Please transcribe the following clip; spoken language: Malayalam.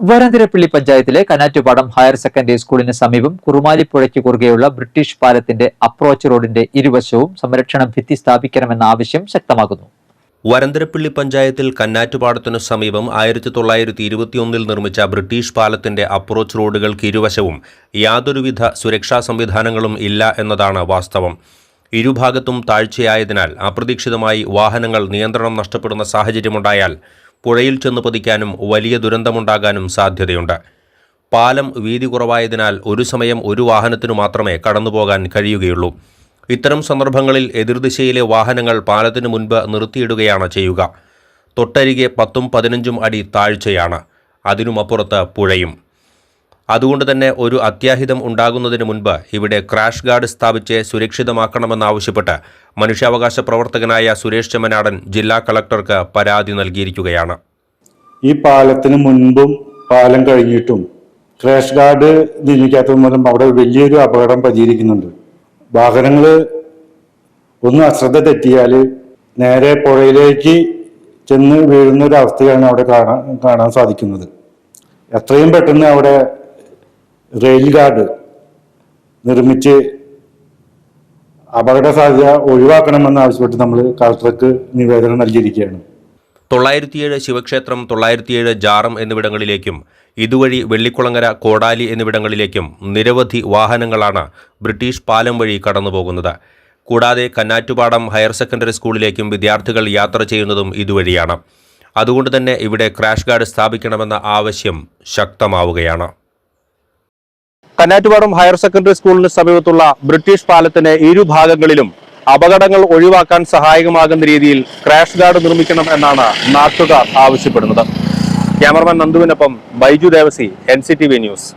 വരന്തരപ്പള്ളി പഞ്ചായത്തിലെ കനാറ്റുപാടം ഹയർ സെക്കൻഡറി സ്കൂളിന് സമീപം കുറുമാലിപ്പുഴയ്ക്ക് കുറുകെയുള്ള ബ്രിട്ടീഷ് പാലത്തിന്റെ അപ്രോച്ച് റോഡിന്റെ ഇരുവശവും സംരക്ഷണ ഭിത്തി സ്ഥാപിക്കണമെന്ന ആവശ്യം ശക്തമാകുന്നു വരന്തരപ്പള്ളി പഞ്ചായത്തിൽ കന്നാറ്റുപാടത്തിനു സമീപം ആയിരത്തി തൊള്ളായിരത്തി ഇരുപത്തിയൊന്നിൽ നിർമ്മിച്ച ബ്രിട്ടീഷ് പാലത്തിന്റെ അപ്രോച്ച് റോഡുകൾക്ക് ഇരുവശവും യാതൊരുവിധ സുരക്ഷാ സംവിധാനങ്ങളും ഇല്ല എന്നതാണ് വാസ്തവം. ഇരുഭാഗത്തും താഴ്ചയായതിനാൽ അപ്രതീക്ഷിതമായി വാഹനങ്ങൾ നിയന്ത്രണം നഷ്ടപ്പെടുന്ന സാഹചര്യമുണ്ടായാൽ പുഴയിൽ ചെന്ന് പതിക്കാനും വലിയ ദുരന്തമുണ്ടാകാനും സാധ്യതയുണ്ട്. പാലം വീതി കുറവായതിനാൽ ഒരു സമയം ഒരു വാഹനത്തിനു മാത്രമേ കടന്നുപോകാൻ കഴിയുകയുള്ളൂ. ഇത്തരം സന്ദർഭങ്ങളിൽ എതിർദിശയിലെ വാഹനങ്ങൾ പാലത്തിന് മുൻപ് നിർത്തിയിടുകയാണ് ചെയ്യുക. തൊട്ടരികെ പത്തും പതിനഞ്ചും അടി താഴ്ചയാണ്. അതിനുമപ്പുറത്ത് പുഴയും. അതുകൊണ്ട് തന്നെ ഒരു അത്യാഹിതം ഉണ്ടാകുന്നതിന് മുൻപ് ഇവിടെ ക്രാഷ് ഗാർഡ് സ്ഥാപിച്ച് സുരക്ഷിതമാക്കണമെന്നാവശ്യപ്പെട്ട് മനുഷ്യാവകാശ പ്രവർത്തകനായ സുരേഷ് ചെമ്മനാടൻ ജില്ലാ കളക്ടർക്ക് പരാതി നൽകിയിരിക്കുകയാണ്. ഈ പാലത്തിന് മുൻപും പാലം കഴിഞ്ഞിട്ടും ക്രാഷ് ഗാർഡ് നിർമ്മിക്കാത്തത് മൂലം അവിടെ വലിയൊരു അപകടം പതിയിരിക്കുന്നുണ്ട്. വാഹനങ്ങൾ ഒന്ന് അശ്രദ്ധ തെറ്റിയാൽ നേരെ പുഴയിലേക്ക് ചെന്ന് വീഴുന്ന ഒരു അവസ്ഥയാണ് അവിടെ കാണാൻ കാണാൻ സാധിക്കുന്നത്. എത്രയും പെട്ടെന്ന് അവിടെ റെയിൽ ഗാർഡ് നിർമ്മിച്ച് അപകട സാധ്യത ഒഴിവാക്കണമെന്ന് ആവശ്യപ്പെട്ട് നമ്മൾ കളക്ടർക്ക് നിവേദനം നൽകിയിരിക്കുകയാണ്. തൊള്ളായിരത്തിയേഴ് ശിവക്ഷേത്രം തൊള്ളായിരത്തിയേഴ് ജാറം എന്നിവിടങ്ങളിലേക്കും ഇതുവഴി വെള്ളിക്കുളങ്ങര കോടാലി എന്നിവിടങ്ങളിലേക്കും നിരവധി വാഹനങ്ങളാണ് ബ്രിട്ടീഷ് പാലം വഴി കടന്നുപോകുന്നത്. കൂടാതെ കന്നാറ്റുപാടം ഹയർ സെക്കൻഡറി സ്കൂളിലേക്കും വിദ്യാർത്ഥികൾ യാത്ര ചെയ്യുന്നതും ഇതുവഴിയാണ്. അതുകൊണ്ട് തന്നെ ഇവിടെ ക്രാഷ് ഗാർഡ് സ്ഥാപിക്കണമെന്ന ആവശ്യം ശക്തമാവുകയാണ്. കന്നാറ്റുപാടം ഹയർ സെക്കൻഡറി സ്കൂളിന് സമീപത്തുള്ള ബ്രിട്ടീഷ് പാലത്തിന് ഇരുഭാഗങ്ങളിലും അപകടങ്ങൾ ഒഴിവാക്കാൻ സഹായകമാകുന്ന രീതിയിൽ ക്രാഷ് ഗാർഡ് നിർമ്മിക്കണം എന്നാണ് നാട്ടുകാർ ആവശ്യപ്പെടുന്നത്. ക്യാമറമാൻ നന്ദുവിനൊപ്പം ബൈജു ദേവസി എൻ ന്യൂസ്.